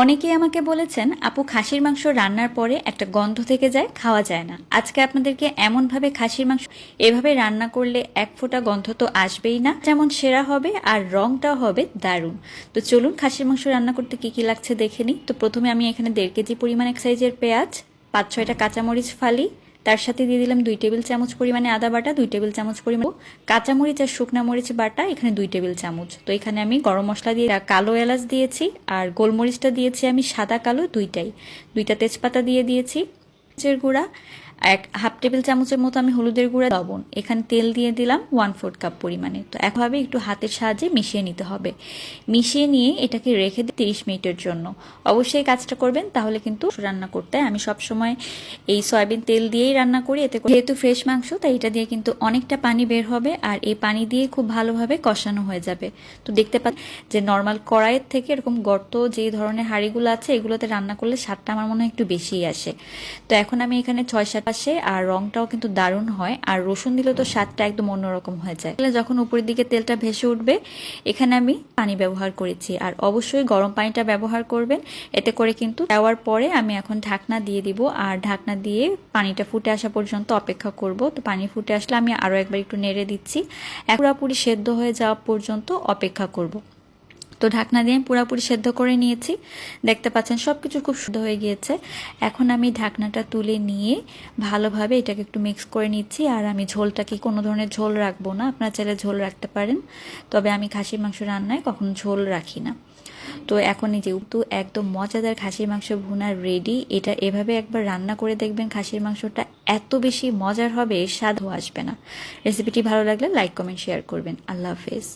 অনেকেই আমাকে বলেছেন, আপু, খাসির মাংস রান্নার পরে একটা গন্ধ থেকে যায়, খাওয়া যায় না। আজকে আপনাদেরকে এমনভাবে খাসির মাংস, এভাবে রান্না করলে এক ফোঁটা গন্ধ তো আসবেই না। যেমন সেরা হবে আর রংটাও হবে দারুণ। তো চলুন, খাসির মাংস রান্না করতে কি কি লাগছে দেখে নিই। তো প্রথমে আমি এখানে দেড় কেজি পরিমাণ এক সাইজের পেঁয়াজ পাঁচ ছয়টা কাঁচামরিচ ফালি তার সাথে দিয়ে দিলাম দুই টেবিল চামচ পরিমাণে আদা বাটা, দুই টেবিল চামচ পরিমাণ কাঁচামরিচ আর শুকনা মরিচ বাটা, এখানে দুই টেবিল চামচ। তো এখানে আমি গরম মশলা দিয়ে কালো এলাচ দিয়েছি আর গোলমরিচটা দিয়েছি আমি সাদা কালো দুইটাই। দুইটা তেজপাতা দিয়ে দিয়েছি। গুঁড়া এক হাফ টেবিল চামচের মতো আমি হলুদের গুঁড়া, লবণ। এখানে তেল দিয়ে দিলাম ওয়ান ফোর্থ কাপ পরিমাণে। তো একভাবে একটু হাতের সাহায্যে মিশিয়ে নিতে হবে। মিশিয়ে নিয়ে এটাকে রেখে দিই তিরিশ মিনিটের জন্য। অবশ্যই কাজটা করবেন, তাহলে কিন্তু রান্না করতে আমি সব সময় এই সয়াবিন তেল দিয়েই রান্না করি। এতে যেহেতু ফ্রেশ মাংস, তাই এটা দিয়ে কিন্তু অনেকটা পানি বের হবে আর এই পানি দিয়ে খুব ভালোভাবে কষানো হয়ে যাবে। তো দেখতে পাচ্ছেন যে নর্মাল কড়াইয়ের থেকে এরকম গর্ত যে ধরনের হাঁড়িগুলো আছে, এগুলোতে রান্না করলে স্বাদটা আমার মনে হয় একটু বেশিই আসে। তো এখন আমি এখানে ছয় সাত আসে আর রংটাও কিন্তু দারুণ হয়। আর রসুন দিলে তো স্বাদটা একদম অন্যরকম হয়ে যায়। তাহলে যখন উপরের দিকে তেলটা ভেসে উঠবে, এখানে আমি পানি ব্যবহার করেছি। আর অবশ্যই গরম পানিটা ব্যবহার করবেন। এতে করে কিন্তু দেওয়ার পরে আমি এখন ঢাকনা দিয়ে দিব। আর ঢাকনা দিয়ে পানিটা ফুটে আসা পর্যন্ত অপেক্ষা করব। তো পানি ফুটে আসলে আমি আরও একবার একটু নেড়ে দিচ্ছি। পুরোপুরি সেদ্ধ হয়ে যাওয়া পর্যন্ত অপেক্ষা করব। তো ঢাকনা দিয়ে পুরোপুরি সেদ্ধ করে নিয়েছি। দেখতে পাচ্ছেন সব কিছু খুব শুদ্ধ হয়ে গিয়েছে। এখন আমি ঢাকনাটা তুলে নিয়ে ভালোভাবে এটাকে একটু মিক্স করে নিচ্ছি। আর আমি ঝোলটাকে কোনো ধরনের ঝোল রাখব না। আপনারা চাইলে ঝোল রাখতে পারেন। তবে আমি খাসির মাংস রান্নায় কখনো ঝোল রাখি না। তো এখন যেহেতু একদম মজাদার খাসির মাংস ভুনা রেডি এটা এভাবে একবার রান্না করে দেখবেন খাসির মাংসটা এত বেশি মজার হবে স্বাদও আসবে না। রেসিপিটি ভালো লাগলে লাইক কমেন্ট শেয়ার করবেন। আল্লাহ হাফেজ।